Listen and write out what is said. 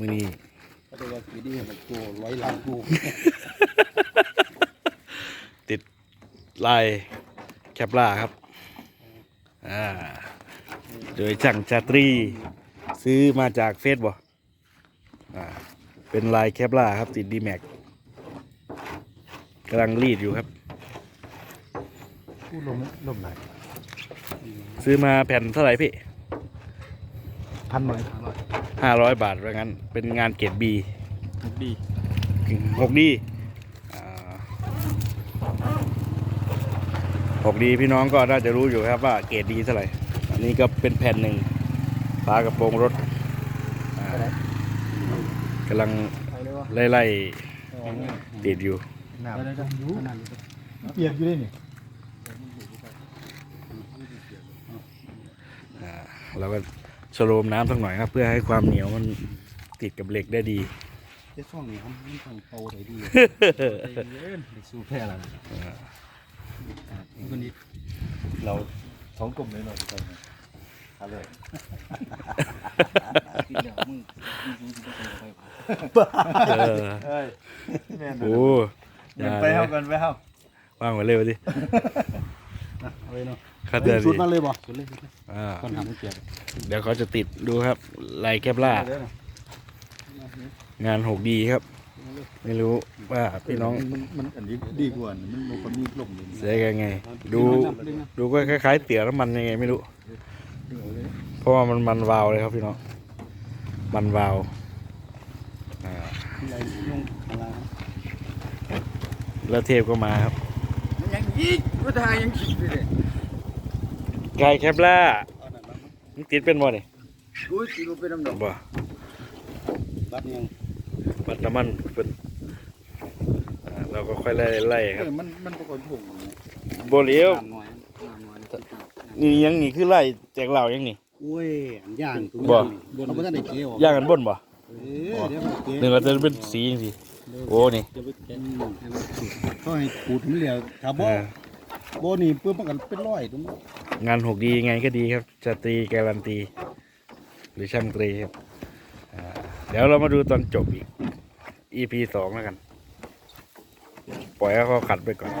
มือนี้ก็ได้ว่าปีนี้มันโกร้อยล้านกูติดลายแคปล่าครับ อ่า โดยช่างชาตรี ซื้อมาจากเฟซบ่อ่า เป็นลายแคปล่าครับ ติดดีแม็กกำลังรีดอยู่ครับกูลมลมไหนซื้อมาแผ่นเท่าไหร่พี่พันหนึ่ง ห้าร้อยบาทว่างั้น เป็นงานเกรดบีดีหกดีหกดีพี่น้องก็น่าจะรู้อยู่ครับว่าเกรดดีเท่าไหร่ อันนี้ก็เป็นแผ่นหนึ่งฝากระโปรงรถอ่ากำลังไปเลยวะไล่ๆติดอยู่น้ำอยู่เปียกอยู่เลยนี่อ่าเราก็ สโลมน้ำสักหน่อยครับ เพื่อให้ความเหนียวมันติดกับเหล็กได้ดีเจ้าช่วงนี้เขาไม่ทางโตเลยดีสู้แพ้แล้วคนนี้เราสองกลุ่มเลยหน่อยตอนนี้เอาเลยกินเดี๋ยวมึงมึงรู้สึกว่าไปเออเฮ้ยแม่นโอ้เดินไปเฮากันไปเฮาว่างไว้เลยดิ เอาเลยเนาะคัดเดือนชุดิดมาเลยบ่ชุดเลยอ่าคนทำให้เปียกเดี๋ยวเขาจะติดดูครับลายแคปล่า งานหกดีครับ ไม่รู้ว่าพี่น้องมันมันอันนี้ดีกว่ามันมันคนมีกลุ่มอยู่เสียกันไง ดูดูก็คล้ายๆเตี๋ยวน้ำมันยังไงไม่รู้ เพราะว่ามันมันวาวเลยครับพี่น้องมันวาวอ่าอะไรยุ่งอะไรแล้วเทพก็มาครับ ยังยิงก็ทายยังขีดเลยไก่แคปล่ามันติดเป็นบ่เนี่ยกูสิรู้เป็นน้ำดอกบ่บัดยังมันน้ำมันเป็นอ่าเราก็ค่อยไล่ไล่ครับมันมันปรากฏผงโบเลียวน้ำน้อยน้ำน้อยนี่ยังนี่คือไล่แจกเหล่ายังนี่อุ้ยอันย่างตัวบ่เขาไม่ได้เกี่ยวย่างกันบนบ่เออเดี๋ยวมันเกี่ยวหนึ่งก็จะเป็นสีจังสิ โอ้นี่จะไปแกะให้มันสุดก็ให้ขูดมันเหลียวถ้าบ่อ่าบ่นี่เพื่อมันกันเป็นร้อยตรงนี้งานหกดียังไงก็ดีครับจะตรีการันตี หรือช่างตรีครับอ่าเดี๋ยวเรามาดูตอนจบอีก EP สองแล้วกัน ปล่อยให้เขาขัดไปก่อน